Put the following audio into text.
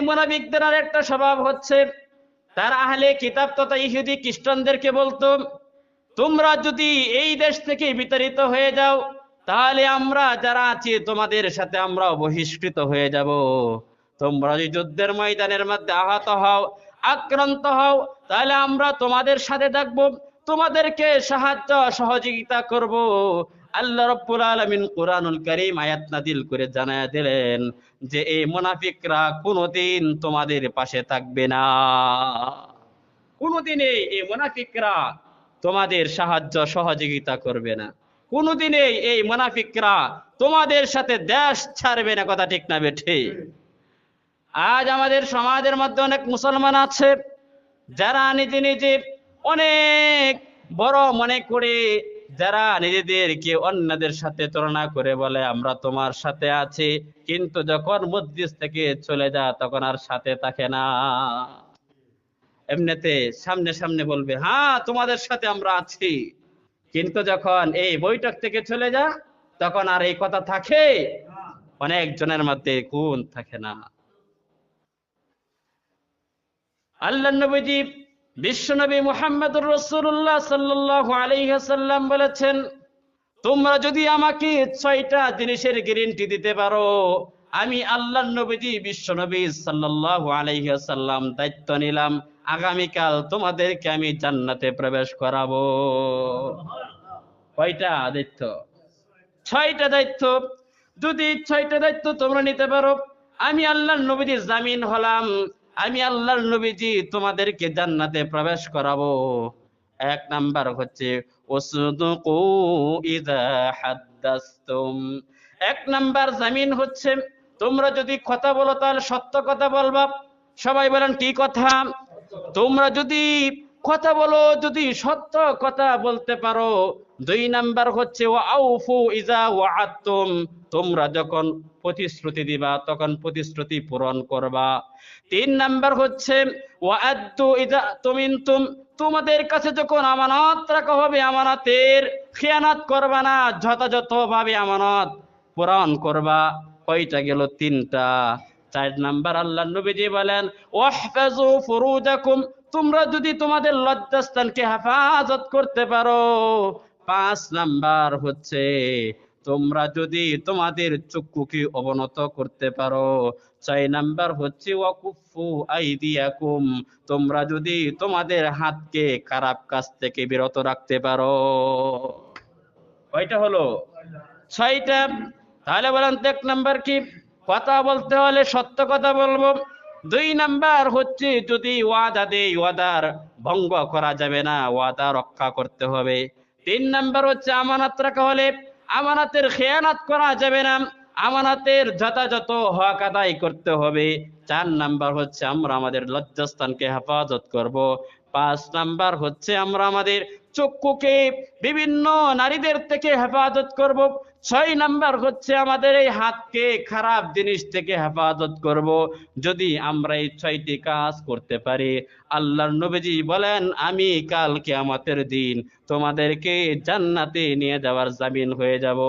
মোনাফিকদের আর একটা স্বভাব হচ্ছে, তার আহলে কিতাব তথা ইহুদি খ্রিস্টানদেরকে বলতো, তোমরা যদি এই দেশ থেকে বিতাড়িত হয়ে যাও, তাহলে আমরা যারা আছি, তোমাদের সাথে আমরাও বহিষ্কৃত হয়ে যাব। তোমরা যদি যুদ্ধের ময়দানের মধ্যে আহত হও, আক্রান্ত হও, তাহলে আমরা তোমাদের সাথে থাকব, তোমাদেরকে সাহায্য সহযোগিতা করব। আল্লাহ রব্বুল আলামিন কোরআনুল কারীম আয়াত নাদিল করে জানায়া দিলেন যে এই মুনাফিকরা কোনোদিন তোমাদের পাশে থাকবে না। কোনোদিনে এই মুনাফিকরা তোমাদের সাহায্য সহযোগিতা করবে না। কোনোদিনে এই মুনাফিকরা তোমাদের সাথে দেশ ছাড়বে না। কথা ঠিক না বেঠে। আজ আমাদের সমাজের মধ্যে অনেক মুসলমান আছে, যারা নিজে নিজে অনেক বড় মনে করে যারা নিজেদেরকে অন্যদের সাথে তুলনা করে বলে, আমরা তোমার সাথে আছি, কিন্তু যখন মসজিদ থেকে চলে যা, তখন আর সাথে থাকে না। এমনিতে সামনে সামনে বলবে হ্যাঁ তোমাদের সাথে আমরা আছি, কিন্তু যখন এই বৈঠক থেকে চলে যা, তখন আর এই কথা থাকে। অনেক জনের মধ্যে গুণ থাকে না। আল্লাহ নবীজি বিশ্বনবী মুহাম্মদুর রসুল্লাহ সাল্লাল্লাহু আলাইহি বলেছেন, তোমরা যদি আমাকে ছয়টা জিনিসের গ্যারান্টি দিতে পারো, আমি আল্লাহ নবীজি বিশ্বনবী সাল্লাল্লাহু আলাইহি ওয়াসাল্লাম দায়িত্ব নিলাম। আগামীকাল তোমাদেরকে আমি জান্নাতে প্রবেশ করাবো। কয়টা দায়িত্ব? ছয়টা দায়িত্ব। যদি ছয়টা দায়িত্ব তোমরা নিতে পারো, আমি আল্লাহ নবীজি জামিন হলাম। আমি আল্লাহর নবীজি তোমাদেরকে জান্নাতে প্রবেশ করাবো। এক নাম্বার হচ্ছে এক নাম্বার জামিন হচ্ছে, তোমরা যদি কথা বলো তাহলে সত্য কথা বলবা। সবাই বলেন, কি কথা? তোমরা যদি কথা বলো, যদি সত্য কথা বলতে পারো। দুই নাম্বার হচ্ছে, ওয়া আউফু ইজা ওয়াআতুম তোমরা যখন প্রতিশ্রুতি দিবা, তখন প্রতিশ্রুতি পূরণ করবা। তিন নাম্বার হচ্ছে তোমাদের কাছে যখন আমানত রাখা হবে, আমানতের খেয়ানত করবা না, যথাযথভাবে আমানত পূরণ করবা। কয়টা গেল তিনটা। চার নাম্বার আল্লাহ নবীজি বলেন ওয়াহফাজু ফুরুজাকুম, তোমরা যদি তোমাদের লজ্জাস্থানকে হেফাজত করতে পারো। পাঁচ নাম্বার হচ্ছে তোমরা যদি তোমাদের চক্ষুকে অবনত করতে পারো ছয় নাম্বার হচ্ছে, ওয়াকুফু আইদিয়াকুম। তোমরা যদি তোমাদের হাতকে খারাপ কাজ থেকে বিরত রাখতে পারো। কয়টা হলো? ছয়টা। তাহলে বলেন তো এক নাম্বার কি? কথা বলতে হলে সত্য কথা বলব। দুই নাম্বার হচ্ছে, যদি ওয়াদা দেই, ওয়াদার ভঙ্গ করা যাবে না, ওয়াদা রক্ষা করতে হবে। তিন নাম্বার হচ্ছে, আমানত রাখা হলে আমানাতের খেয়ানাত করা যাবে না। আমানাতের যথাযথ হক আদায় করতে হবে। চার নাম্বার হচ্ছে আমরা আমাদের লজ্জাস্থানকে হেফাজত করব। পাঁচ নাম্বার হচ্ছে আমরা আমাদের চক্ষুকে বিভিন্ন নারীদের থেকে হেফাজত করব। ছয় নাম্বার হচ্ছে আমাদের এই হাতকে খারাপ জিনিস থেকে হেফাজত করব। যদি আমরা এই ছয়টি কাজ করতে পারি, আল্লাহর নবীজি বলেন, আমি কাল কিয়ামতের দিন তোমাদেরকে জান্নাতে নিয়ে যাওয়ার জামিন হয়ে যাব।